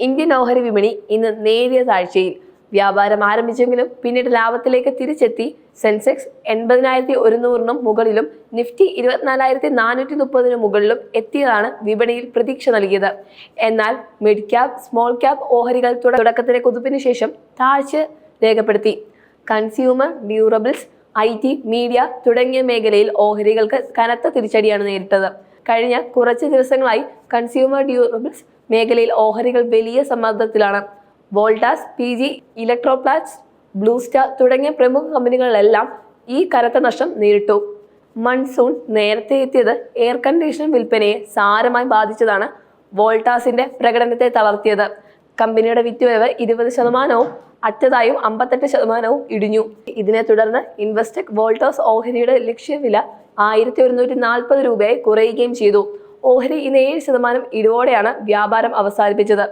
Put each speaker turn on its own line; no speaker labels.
Indian ഓഹരി വിപണി ഇന്ന് നേരിയ താഴ്ചയിൽ. വ്യാപാരം ആരംഭിച്ചെങ്കിലും പിന്നീട് ലാഭത്തിലേക്ക് തിരിച്ചെത്തി. സെൻസെക്സ് എൺപതിനായിരത്തി ഒരുന്നൂറിനും മുകളിലും നിഫ്റ്റി ഇരുപത്തിനാലായിരത്തി നാനൂറ്റി മുപ്പതിന് മുകളിലും എത്തിയതാണ് വിപണിയിൽ പ്രതീക്ഷ നൽകിയത്. എന്നാൽ മിഡ് ക്യാപ് സ്മോൾ ക്യാപ് ഓഹരികൾ തുട- തുടക്കത്തിലെ കുതിപ്പിന് ശേഷം താഴ്ച രേഖപ്പെടുത്തി. Consumer durables I T media തുടങ്ങിയ മേഖലയിൽ ഓഹരികൾക്ക് കനത്ത തിരിച്ചടിയാണ് നേരിട്ടത്. കഴിഞ്ഞ കുറച്ച് ദിവസങ്ങളായി കൺസ്യൂമർ ഡ്യൂറബിൾസ് മേഖലയിൽ ഓഹരികൾ വലിയ സമ്മർദ്ദത്തിലാണ്. Voltas P G electroplast Blue Star തുടങ്ങിയ പ്രമുഖ കമ്പനികളിലെല്ലാം ഈ കനത്ത നഷ്ടം നേരിട്ടു. മൺസൂൺ നേരത്തെ എത്തിയത് എയർ കണ്ടീഷൻ വിൽപ്പനയെ സാരമായി ബാധിച്ചതാണ് വോൾട്ടാസിന്റെ പ്രകടനത്തെ തളർത്തിയത്. കമ്പനിയുടെ വിറ്റുവരവ് ഇരുപത് ശതമാനവും അറ്റതായും അമ്പത്തെട്ട് ശതമാനവും ഇടിഞ്ഞു. ഇതിനെ തുടർന്ന് ഇൻവെസ്റ്റെക് വോൾട്ടോസ് ഓഹരിയുടെ ലക്ഷ്യവില ആയിരത്തി ഒരുന്നൂറ്റി നാൽപ്പത് രൂപയായി കുറയുകയും ചെയ്തു. ഓഹരി ഇന്ന് ഏഴ് ശതമാനം ഇടിവോടെയാണ് വ്യാപാരം അവസാനിപ്പിച്ചത്.